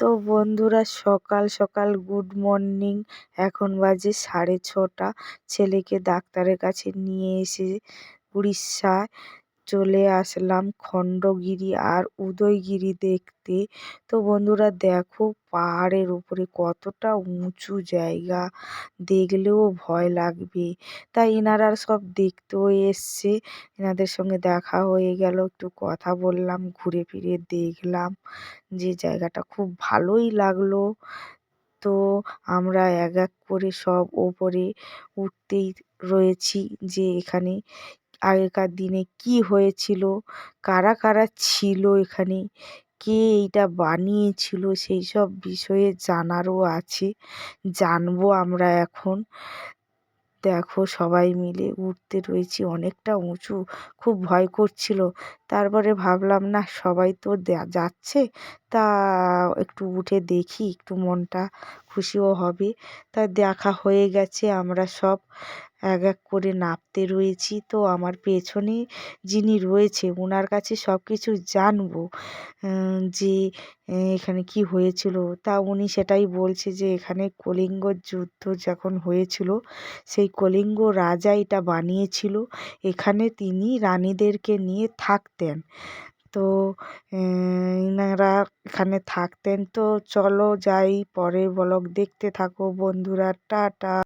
তো বন্ধুরা সকাল সকাল গুড মর্নিং। এখন বাজে সাড়ে ছটা। ছেলেকে ডাক্তারের কাছে নিয়ে এসে উড়িষ্যায় চলে আসলাম খণ্ডগিরি আর উদয়গিরি দেখতে। তো বন্ধুরা দেখো পাহাড়ের উপরে কতটা উঁচু জায়গা, দেখলেও ভয় লাগবে। তাই এনারা সব দেখতেও এসছে এনাদের সঙ্গে দেখা হয়ে গেল, একটু কথা বললাম, ঘুরে ফিরে দেখলাম যে জায়গাটা খুব ভালোই লাগল। তো আমরা এক এক করে সব ওপরে উঠতেই রয়েছি যে এখানে আগেকার দিনে কি হয়েছিল? কারা কারা ছিল এখানে? কে এইটা বানিয়েছিল? সেই সব বিষয়ে জানারও আছে। জানব আমরা এখন। দেখো সবাই মিলে উঠতে রয়েছি অনেকটা উঁচু। খুব ভয় করছিল। তারপরে ভাবলাম, না, সবাই তো যাচ্ছে। তা একটু উঠে দেখি, একটু মনটা খুশিও হবে। তা দেখা হয়ে গেছে, আমরা সব এক এক করে নামতে রয়েছি। তো আমার পেছনে যিনি রয়েছে ওনার কাছে সব কিছু জানব যে এখানে কি হয়েছিল। তা উনি সেটাই বলছে যে, এখানে কলিঙ্গ যুদ্ধ যখন হয়েছিল, সেই কলিঙ্গ রাজা এটা বানিয়েছিল। এখানে তিনি রানীদেরকে নিয়ে থাকতেন। তো এনারা এখানে থাকতেন। তো চলো যাই, পরের ব্লগ দেখতে থাকো বন্ধুরা। টাটা।